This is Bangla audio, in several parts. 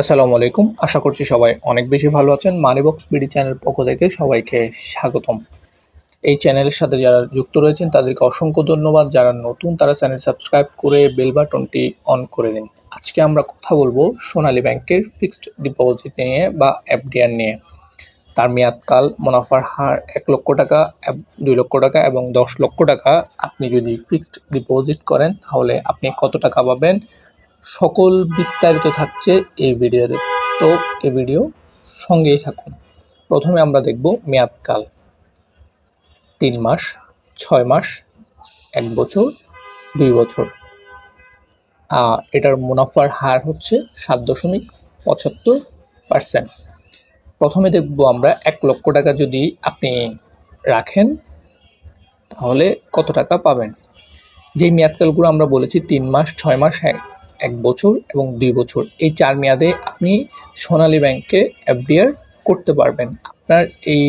আসসালামু আলাইকুম। আশা করছি সবাই অনেক বেশি ভালো আছেন। মানিবক্স বিডি চ্যানেল পক্ষ থেকে সবাইকে স্বাগতম। এই চ্যানেলের সাথে যারা যুক্ত রয়েছেন, তাদেরকে অসংখ্য ধন্যবাদ। যারা নতুন, তারা চ্যানেল সাবস্ক্রাইব করে বেল বাটনটি অন করে দিন আজকে আমরা কথা বলব সোনালী ব্যাংকের ফিক্সড ডিপোজিট নিয়ে বা এফডিআর নিয়ে। তার মেয়াদকাল মুনাফার হার এক লক্ষ টাকা দুই লক্ষ টাকা এবং দশ লক্ষ টাকা। আপনি যদি ফিক্সড ডিপোজিট করেন, তাহলে আপনি কত টাকা পাবেন? সকল বিস্তারিত থাকছে এই ভিডিওতে। তো এই ভিডিও সঙ্গেই থাকুন। প্রথমে আমরা দেখব মেয়াদকাল তিন মাস, ছয় মাস, এক বছর, দুই বছর। এটার মুনাফার হার হচ্ছে সাত দশমিক পঁচাত্তর পার্সেন্ট। প্রথমে দেখব আমরা এক লক্ষ টাকা যদি আপনি রাখেন, তাহলে কত টাকা পাবেন? যেই মেয়াদকালগুলো আমরা বলেছি, তিন মাস, ছয় মাস এক বছর এবং দুই বছর। এই চার মেয়াদে আপনি সোনালী ব্যাংকে এফডিআর করতে পারবেন। আপনার এই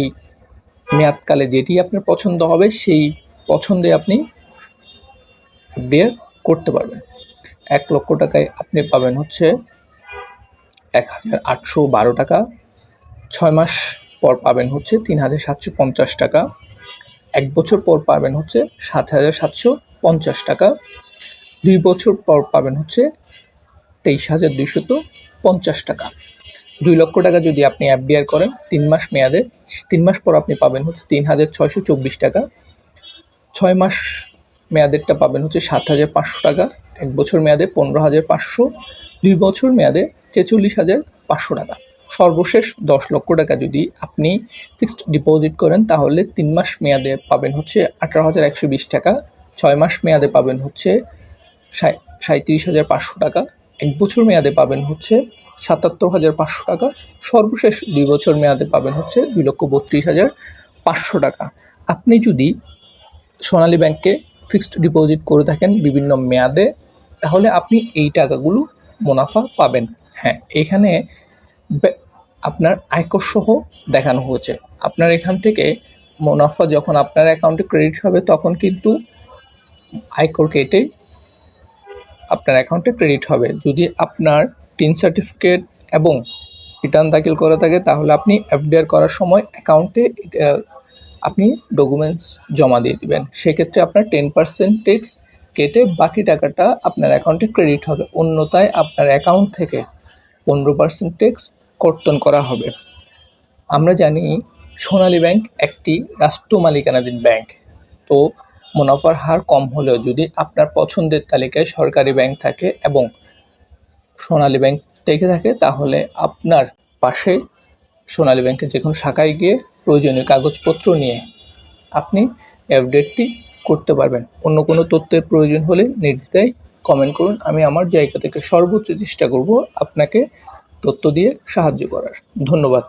মেয়াদকালে যেটি আপনার পছন্দ হবে, সেই পছন্দে আপনি এফডিআর করতে পারবেন। এক লক্ষ টাকায় আপনি পাবেন হচ্ছে এক হাজার আটশো বারো টাকা। ছয় মাস পর পাবেন হচ্ছে তিন হাজার সাতশো পঞ্চাশ টাকা। এক বছর পর পাবেন হচ্ছে সাত হাজার সাতশো পঞ্চাশ টাকা। দুই বছর পর পাবেন হচ্ছে তেইশ হাজার দুইশত পঞ্চাশ টাকা। দুই লক্ষ টাকা যদি আপনি এফডিআর করেন, তিন মাস মেয়াদে, তিন মাস পর আপনি পাবেন হচ্ছে তিন হাজার ছয়শো চব্বিশ টাকা। ছয় মাস মেয়াদেরটা পাবেন হচ্ছে সাত হাজার পাঁচশো টাকা। এক বছর মেয়াদে পনেরো হাজার পাঁচশো, দুই বছর মেয়াদে ছেচল্লিশ হাজার পাঁচশো টাকা। সর্বশেষ দশ লক্ষ টাকা যদি আপনি ফিক্সড ডিপোজিট করেন, তাহলে তিন মাস মেয়াদে পাবেন হচ্ছে আঠারো হাজার একশো বিশ টাকা। ছয় মাস মেয়াদে পাবেন হচ্ছে সাঁইত্রিশ হাজার পাঁচশো টাকা। এক বছর মেয়াদে পাবেন হচ্ছে সাতাত্তর হাজার পাঁচশো টাকা। সর্বশেষ দুই বছর মেয়াদে পাবেন হচ্ছে দুই লক্ষ বত্রিশ হাজার পাঁচশো টাকা। আপনি যদি সোনালী ব্যাংকে ফিক্সড ডিপোজিট করে থাকেন বিভিন্ন মেয়াদে, তাহলে আপনি এই টাকাগুলো মুনাফা পাবেন। হ্যাঁ এখানে আপনার আয়কর সহ দেখানো হয়েছে। আপনার এখান থেকে মুনাফা যখন আপনার অ্যাকাউন্টে ক্রেডিট হবে, তখন কিন্তু আয়কর কেটে আপনার অ্যাকাউন্টে ক্রেডিট হবে। যদি আপনার টিন সার্টিফিকেট এবং রিটার্ন দাখিল করা থাকে, তাহলে আপনি এফডিআর করার সময় অ্যাকাউন্টে আপনি ডকুমেন্টস জমা দিয়ে দিবেন। সেক্ষেত্রে আপনার টেন পার্সেন্ট ট্যাক্স কেটে বাকি টাকাটা আপনার অ্যাকাউন্টে ক্রেডিট হবে। অন্যতায় আপনার অ্যাকাউন্ট থেকে পনেরো পার্সেন্ট ট্যাক্স কর্তন করা হবে। আমরা জানি সোনালী ব্যাংক একটি রাষ্ট্র মালিকানাধীন ব্যাংক তো মুনাফার হার কম হলেও যদি আপনার পছন্দের তালিকায় সরকারি ব্যাংক থাকে এবং সোনালী ব্যাংক থেকে থাকে, তাহলে আপনার পাশে সোনালী ব্যাংকের যে কোনো শাখায় গিয়ে প্রয়োজনীয় কাগজপত্র নিয়ে আপনি আপডেটটি করতে পারবেন। অন্য কোনো তথ্যের প্রয়োজন হলে নির্দ্বিধায় কমেন্ট করুন। আমি আমার জায়গা থেকে সর্বোচ্চ চেষ্টা করব আপনাকে তথ্য দিয়ে সাহায্য করার। ধন্যবাদ।